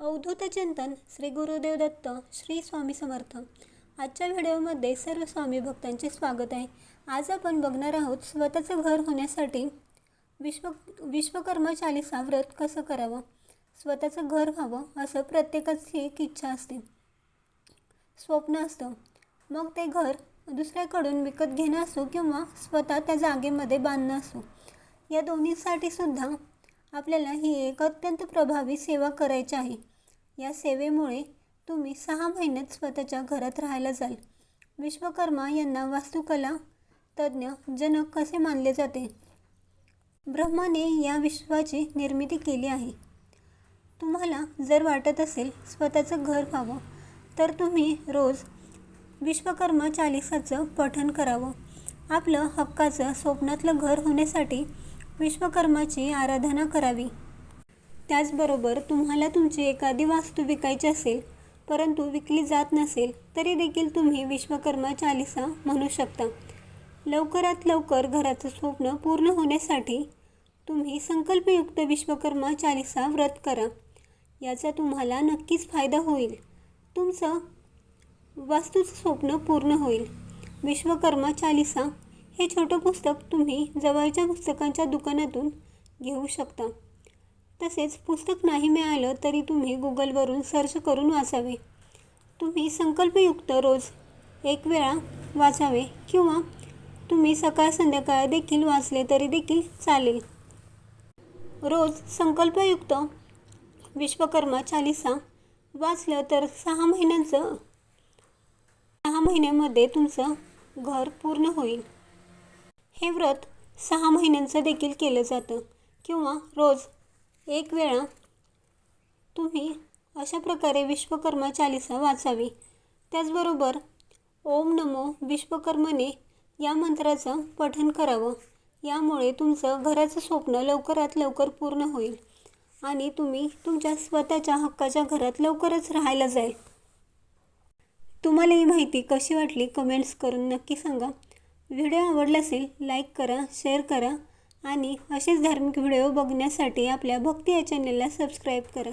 अवधूत चिंतन श्री गुरुदेव दत्त श्री स्वामी समर्थ. आजच्या व्हिडिओमध्ये सर्व स्वामी भक्तांचे स्वागत आहे. आज आपण बघणार आहोत स्वतःचं घर होण्यासाठी विश्व विश्वकर्मा चालिसा व्रत कसं करावं? स्वतःचं घर व्हावं असं प्रत्येकाची एक इच्छा असते. स्वप्न असतं. मग ते घर दुसऱ्याकडून विकत घेणं असो किंवा स्वतः त्या जागेमध्ये बांधणं असो. या दोन्हीसाठी सुद्धा आपल्याला ही एक अत्यंत प्रभावी सेवा करायची आहे. या सेवेमुळे तुम्ही सहा महिन्यात स्वतःच्या घरात राहायला जाल. विश्वकर्मा यांना वास्तुकला तज्ज्ञ जनक कसे मानले जाते? ब्रह्माने या विश्वाची निर्मिती केली आहे. तुम्हाला जर वाटत असेल स्वतःचं घर व्हावं तर तुम्ही रोज विश्वकर्मा चालिसाचं पठण करावं. आपलं हक्काचं स्वप्नातलं घर होण्यासाठी विश्वकर्माची आराधना करावी. त्याचबरोबर तुम्हाला तुमची एखादी वास्तू विकायची असेल परंतु विकली जात नसेल तरी देखील तुम्ही विश्वकर्मा चालिसा म्हणू शकता. लवकरात लवकर घराचं स्वप्न पूर्ण होण्यासाठी तुम्ही संकल्पयुक्त विश्वकर्मा चालिसा व्रत करा. याचा तुम्हाला नक्कीच फायदा होईल. तुमचं वास्तूचं स्वप्न पूर्ण होईल. विश्वकर्मा चालिसा हे छोटं पुस्तक तुम्ही जवळच्या पुस्तकांच्या दुकानातून घेऊ शकता. तसेच पुस्तक नाही मिळालं तरी तुम्ही गुगलवरून सर्च करून वाचावे. तुम्ही संकल्पयुक्त रोज एक वेळा वाचावे किंवा तुम्ही सकाळ संध्याकाळ देखील वाचले तरी देखील चालेल. रोज संकल्पयुक्त विश्वकर्मा चालिसा वाचलं तर सहा महिन्यांचं सहा महिन्यामध्ये तुमचं घर पूर्ण होईल. हे व्रत सहा महिन्यांचं देखील केलं जातं. किंवा रोज एक वेळा तुम्ही अशा प्रकारे विश्वकर्मा चालिसा वाचावी. त्याचबरोबर ओम नमो विश्वकर्मने या मंत्राचं पठन करावं. यामुळे तुमचं घराचं स्वप्न लवकरात लवकर पूर्ण होईल आणि तुम्ही तुमच्या स्वतःच्या हक्काच्या घरात लवकरच राहायला जाईल. तुम्हाला ही माहिती कशी वाटली कमेंट्स करून नक्की सांगा. व्हिडिओ आवडला असेल लाईक करा शेअर करा आणि असेच धार्मिक व्हिडिओ बघण्यासाठी आपल्या भक्ती या चॅनलला सबस्क्राईब करा.